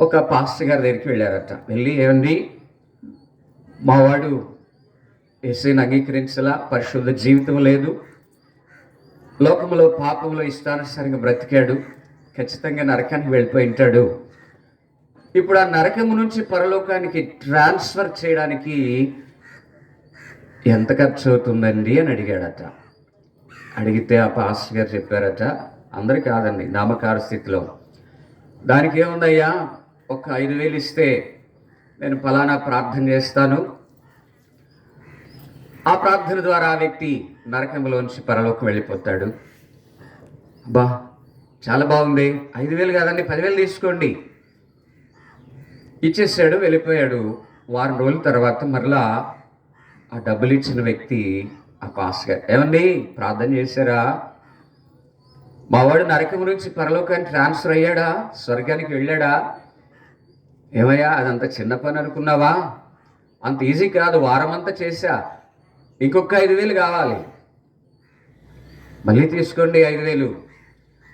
ఒక పాస్టర్ గారి దగ్గరికి వెళ్ళారట. వెళ్ళి ఏమండి మావాడు ఎస్ఐని అంగీకరించలా పరిశుద్ధ జీవితం లేదు లోకంలో పాపంలో ఇష్టానుసారంగా బ్రతికాడు ఖచ్చితంగా నరకానికి వెళ్ళిపోయి ఉంటాడు. ఇప్పుడు ఆ నరకము నుంచి పరలోకానికి ట్రాన్స్ఫర్ చేయడానికి ఎంత ఖర్చు అవుతుందండి? అని అడిగాడట. అడిగితే ఆ పాస్టర్ గారు చెప్పారట అందరు కాదండి నామకార స్థితిలో. దానికి ఏముందయ్యా? ఒక ఐదు వేలు ఇస్తే నేను ఫలానా ప్రార్థన చేస్తాను. ఆ ప్రార్థన ద్వారా ఆ వ్యక్తి నరకంలోంచి పరలోకి వెళ్ళిపోతాడు. బా చాలా బాగుంది. ఐదు వేలు కాదండి పదివేలు తీసుకోండి. ఇచ్చేసాడు వెళ్ళిపోయాడు. వారం రోజుల తర్వాత మరలా ఆ డబ్బులు ఇచ్చిన వ్యక్తి ఆ పాస్గా ఏమండి ప్రార్థన చేశారా? మావాడు నరకం నుంచి పరలోకానికి ట్రాన్స్ఫర్ అయ్యాడా? స్వర్గానికి వెళ్ళాడా? ఏమయ్యా అదంత చిన్న పని అనుకున్నావా? అంత ఈజీ కాదు వారం అంతా చేశా. ఇంకొక ఐదు వేలు కావాలి. మళ్ళీ తీసుకోండి ఐదు వేలు.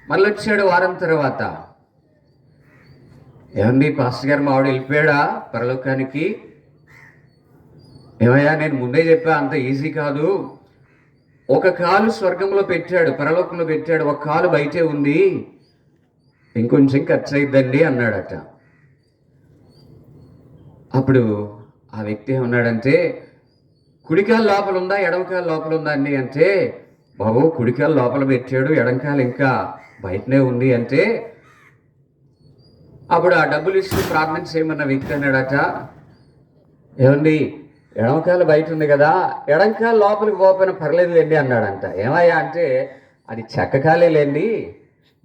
మళ్ళీ వచ్చాడు వారం తర్వాత. ఏమండి పాస్టర్ గారు మావిడ వెళ్ళిపోయాడా పరలోకానికి? ఏమయ్యా నేను ముందే చెప్పా అంత ఈజీ కాదు. ఒక కాలు స్వర్గంలో పెట్టాడు పరలోకంలో పెట్టాడు ఒక కాలు బయటే ఉంది. ఇంకొంచెం ఖర్చు అయిద్దండి అన్నాడట. అప్పుడు ఆ వ్యక్తి ఏమన్నాడంటే కుడికాలు లోపల ఉందా? ఎడమకాలు లోపల ఉందా అండి? అంటే బాబు కుడికాలు లోపల పెట్టాడు ఎడంకాలు ఇంకా బయటనే ఉంది. అంటే అప్పుడు ఆ డబ్బులు ఇచ్చి ప్రార్థన చేయమన్న వ్యక్తి అన్నాడట ఏమండి ఎడమకాలు బయట ఉంది కదా ఎడంకాలు లోపలికి పోకపోయినా పర్లేదు లేండి అన్నాడంట. ఏమయ్యా అంటే అది చెక్కకాలే లేండి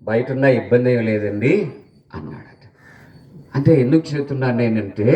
బయట ఉన్న ఇబ్బంది ఏం లేదండి అన్నాడట. అంటే ఎందుకు చెప్తున్నాను నేనంటే